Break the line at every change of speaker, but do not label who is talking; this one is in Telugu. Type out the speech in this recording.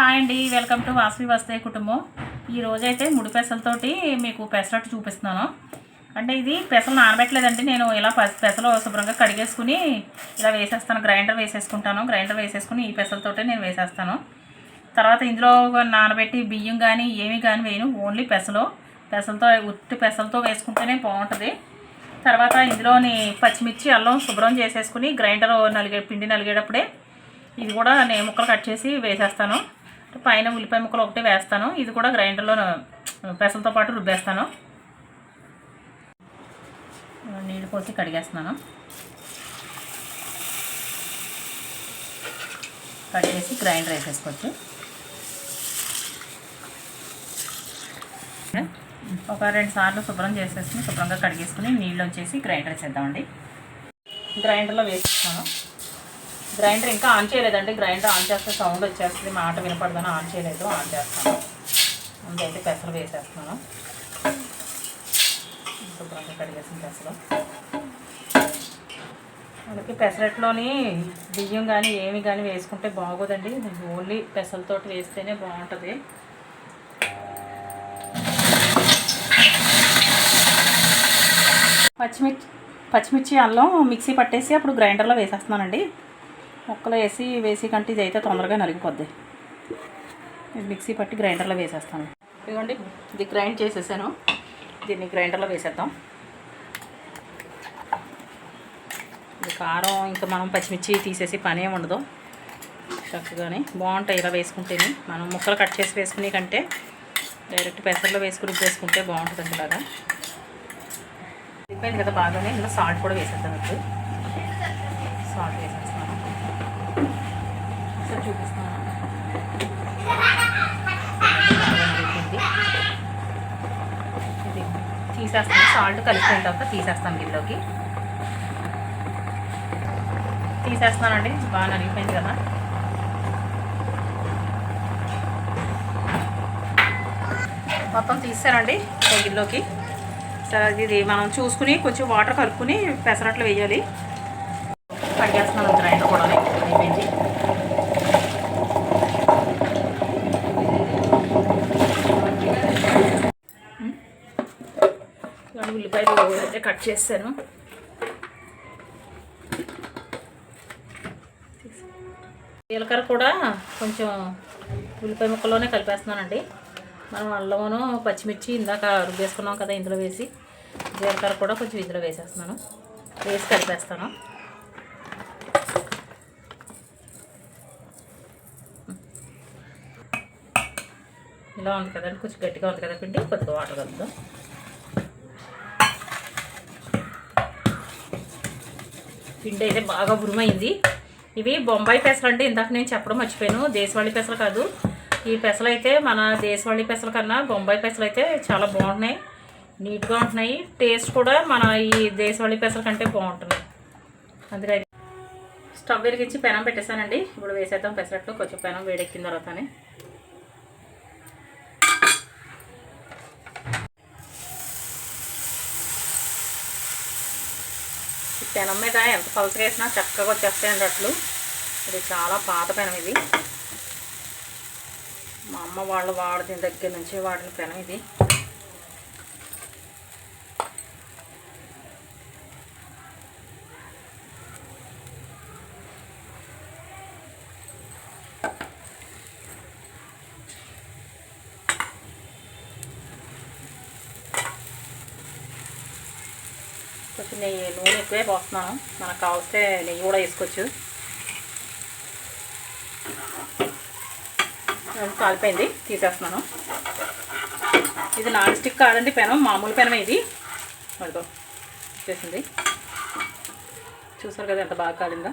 హాయ్ అండి వెల్కమ్ టు వాసవి వస్తే కుటుంబం. ఈ రోజైతే ముడి పెసలతోటి మీకు పెసరట్టు చూపిస్తున్నాను. అంటే ఇది పెసలు నానబెట్టలేదండి నేను ఇలా ప- పెసలు శుభ్రంగా కడిగేసుకుని ఇలా వేసేస్తాను. గ్రైండర్ వేసేసుకుంటాను. గ్రైండర్ వేసేసుకుని ఈ పెసలతోటే నేను వేసేస్తాను. తర్వాత ఇందులో నానబెట్టి బియ్యం కానీ ఏమి కానీ వేయను. ఓన్లీ పెసలు. పెసలతో ఉత్తి పెసలతో వేసుకుంటేనే బాగుంటుంది. తర్వాత ఇందులోని పచ్చిమిర్చి అల్లం శుభ్రం చేసేసుకుని గ్రైండర్ నలిగే పిండి నలిగేటప్పుడే ఇది కూడా నేను ముక్కలు కట్ చేసి వేసేస్తాను. పైన ఉల్లిపాయ ముక్కలు ఒకటే వేస్తాను. ఇది కూడా గ్రైండర్లో పెసలతో పాటు రుబ్బేస్తాను. నీళ్ళు పోసి కడిగేస్తున్నాను. కడిగేసి గ్రైండర్ వేసేసుకోవచ్చు. ఒక రెండు సార్లు శుభ్రం చేసేసుకుని శుభ్రంగా కడిగేసుకుని నీళ్ళు వచ్చేసి గ్రైండర్ చేద్దామండి. గ్రైండర్లో వేసేస్తాను. గ్రైండర్ ఇంకా ఆన్ చేయలేదండి. గ్రైండర్ ఆన్ చేస్తే సౌండ్ వచ్చేస్తుంది. మాట వినపడదని ఆన్ చేయలేదు. ఆన్ చేస్తాను. ముందైతే పెసలు వేసేస్తున్నాను. శుభ్రంగా కడిగేసిన పెసలు. మనకి పెసరట్లోని బియ్యం కానీ ఏమి కానీ వేసుకుంటే బాగోదండి. ఓన్లీ పెసలతోటి వేస్తేనే బాగుంటుంది. పచ్చిమిర్చి పచ్చిమిర్చి అల్లం మిక్సీ పట్టేసి అప్పుడు గ్రైండర్లో వేసేస్తున్నానండి. ముక్కలు వేసి వేసి కంటే ఇది అయితే తొందరగా నలిగిపోద్ది ఇది మిక్సీ పట్టి గ్రైండర్లో వేసేస్తాను. ఇదిగోండి ఇది గ్రైండ్ చేసేసాను. దీన్ని గ్రైండర్లో వేసేద్దాం. ఇది కారం ఇంకా మనం పచ్చిమిర్చి తీసేసి పని ఏమి ఉండదు. చక్కగానే బాగుంటాయి ఇలా వేసుకుంటేనే. మనం ముక్కలు కట్ చేసి వేసుకునే కంటే డైరెక్ట్ పెసర్లో వేసుకుని వేసుకుంటే బాగుంటుంది ఇలాగా. అయిపోయింది కదా బాగానే. ఇందులో సాల్ట్ కూడా వేసేద్దాం ఇప్పుడు. సాల్ట్ వేసేస్తాను. ఒకసారి చూపిస్తాను ఇది తీసేస్తాను. సాల్ట్ కలిపిన తర్వాత తీసేస్తాను గిన్నెలోకి. తీసేస్తున్నానండి బాగా నలిగిపోయింది కదా. మొత్తం తీసానండి గిల్లోకి గిన్నెలోకి. సరే అది ఇది మనం చూసుకుని కొంచెం వాటర్ కలుపుకుని పెసరట్లు వేయాలి. కడిగేస్తున్నాను గ్రైండర్ కూడా అయిపోయింది కానీ ఉల్లిపాయలు అయితే కట్ చేస్తాను. జీలకర్ర కూడా కొంచెం ఉల్లిపాయ ముక్కలోనే కలిపేస్తున్నానండి. మనం అల్లమును పచ్చిమిర్చి ఇందాక రుబ్బేసుకున్నాం కదా ఇందులో వేసి జీలకర్ర కూడా కొంచెం ఇందులో వేసేస్తున్నాను. వేసి కలిపేస్తాను. ఇలా ఉంది కదండి కొంచెం గట్టిగా ఉంది కదా పిండి కొద్దిగా వాటర్ కలుద్దాం పిండి అయితే బాగా ఉరుమైంది. ఇవి బొంబాయి పెసలు అంటే ఇందాక నేను చెప్పడం మర్చిపోయాను. దేశవాళీ పెసలు కాదు. ఈ పెసలు అయితే మన దేశవాళీ పెసల కన్నా బొంబాయి పెసలు అయితే చాలా బాగుంటున్నాయి నీట్గా ఉంటున్నాయి. టేస్ట్ కూడా మన ఈ దేశవాళీ పెసల కంటే బాగుంటున్నాయి. అందుకని స్టవ్ వెలిగించి పెనం పెట్టేశానండి. ఇప్పుడు వేసేద్దాం పెసరట్లు కొంచెం పెనం వేడెక్కిన తర్వాతనే. ఈ పెనం మీద ఎంత పలుచగా వేసినా చక్కగా వచ్చేస్తాయండి అట్లు. ఇది చాలా పాత పెనం ఇది. మా అమ్మ వాళ్ళు వాడిన దగ్గర నుంచి వాడిన పెనం ఇది. కొంచెం నెయ్యి నూనె ఎక్కువే పోస్తున్నాను. మనకు కావస్తే నెయ్యి కూడా వేసుకోవచ్చు. కాలిపోయింది. తీసేస్తున్నాను. ఇది నాన్ స్టిక్ కాదండి పెనం మామూలు పెనమే ఇది. అదిగో వచ్చేసింది చూసారు కదా ఎంత బాగా కాలిందో.